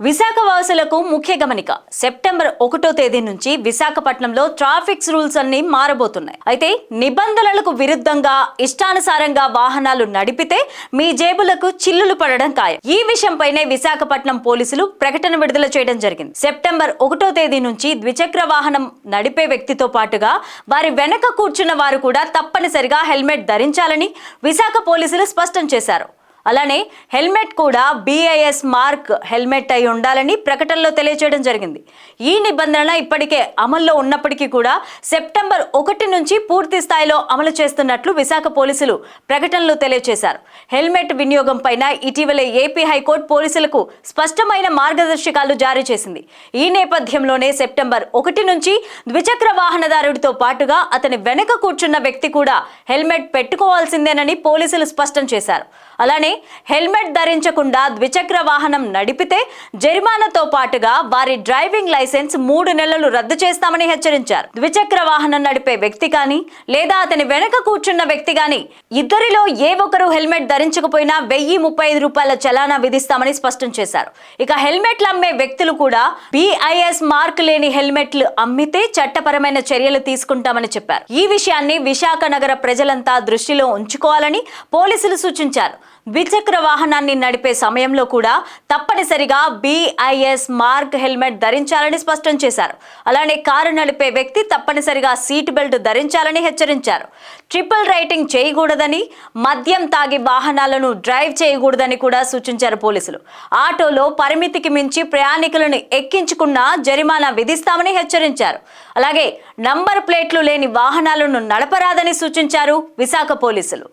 విశాఖ వాసులకు ముఖ్య గమనిక సెప్టెంబర్ ఒకటో తేదీ నుంచి విశాఖపట్నంలో ట్రాఫిక్స్ రూల్స్ అన్ని మారబోతున్నాయి. అయితే నిబంధనలకు విరుద్ధంగా ఇష్టానుసారంగా వాహనాలు నడిపితే మీ జేబులకు చిల్లులు పడడం ఖాయం. ఈ విషయంపైనే విశాఖపట్నం పోలీసులు ప్రకటన విడుదల చేయడం జరిగింది. సెప్టెంబర్ ఒకటో తేదీ నుంచి ద్విచక్ర వాహనం నడిపే వ్యక్తితో పాటుగా వారి వెనక కూర్చున్న వారు కూడా తప్పనిసరిగా హెల్మెట్ ధరించాలని విశాఖ పోలీసులు స్పష్టం చేశారు. అలానే హెల్మెట్ కూడా బీఐఎస్ మార్క్ హెల్మెట్ అయి ఉండాలని ప్రకటనలో తెలియజేయడం జరిగింది. ఈ నిబంధన ఇప్పటికే అమల్లో ఉన్నప్పటికీ కూడా సెప్టెంబర్ ఒకటి నుంచి పూర్తి స్థాయిలో అమలు చేస్తున్నట్లు విశాఖ పోలీసులు ప్రకటనలో తెలియజేశారు. హెల్మెట్ వినియోగం పైన ఇటీవల ఏపీ హైకోర్టు పోలీసులకు స్పష్టమైన మార్గదర్శకాలు జారీ చేసింది. ఈ నేపథ్యంలోనే సెప్టెంబర్ ఒకటి నుంచి ద్విచక్ర వాహనదారుడితో పాటుగా అతని వెనక కూర్చున్న వ్యక్తి కూడా హెల్మెట్ పెట్టుకోవాల్సిందేనని పోలీసులు స్పష్టం చేశారు. అలానే హెల్మెట్ ధరించకుండా ద్విచక్ర వాహనం నడిపితే జరిమానాతో పాటుగా వారి డ్రైవింగ్ లైసెన్స్ మూడు నెలలు రద్దు చేస్తామని హెచ్చరించారు. ద్విచక్ర వాహనం నడిపే వ్యక్తి కానీ లేదా అతని వెనక కూర్చున్న వ్యక్తి కానీ ఇద్దరిలో ఏ ఒక్కరు హెల్మెట్ ధరించకపోయినా వెయ్యి ముప్పై ఐదు రూపాయల చలానా విధిస్తామని స్పష్టం చేశారు. ఇక హెల్మెట్లు అమ్మే వ్యక్తులు కూడా బిఐఎస్ మార్క్ లేని హెల్మెట్లు అమ్మితే చట్టపరమైన చర్యలు తీసుకుంటామని చెప్పారు. ఈ విషయాన్ని విశాఖ నగర ప్రజలంతా దృష్టిలో ఉంచుకోవాలని పోలీసులు సూచించారు. ద్విచక్ర వాహనాన్ని నడిపే సమయంలో కూడా తప్పనిసరిగా బీఐఎస్ మార్క్ హెల్మెట్ ధరించాలని స్పష్టం చేశారు. అలానే కారు నడిపే వ్యక్తి తప్పనిసరిగా సీట్ బెల్ట్ ధరించాలని హెచ్చరించారు. ట్రిపుల్ రైటింగ్ చేయకూడదని మద్యం తాగి వాహనాలను డ్రైవ్ చేయకూడదని కూడా సూచించారు పోలీసులు. ఆటోలో పరిమితికి మించి ప్రయాణికులను ఎక్కించుకున్నా జరిమానా విధిస్తామని హెచ్చరించారు. అలాగే నంబర్ ప్లేట్లు లేని వాహనాలను నడపరాదని సూచించారు విశాఖ పోలీసులు.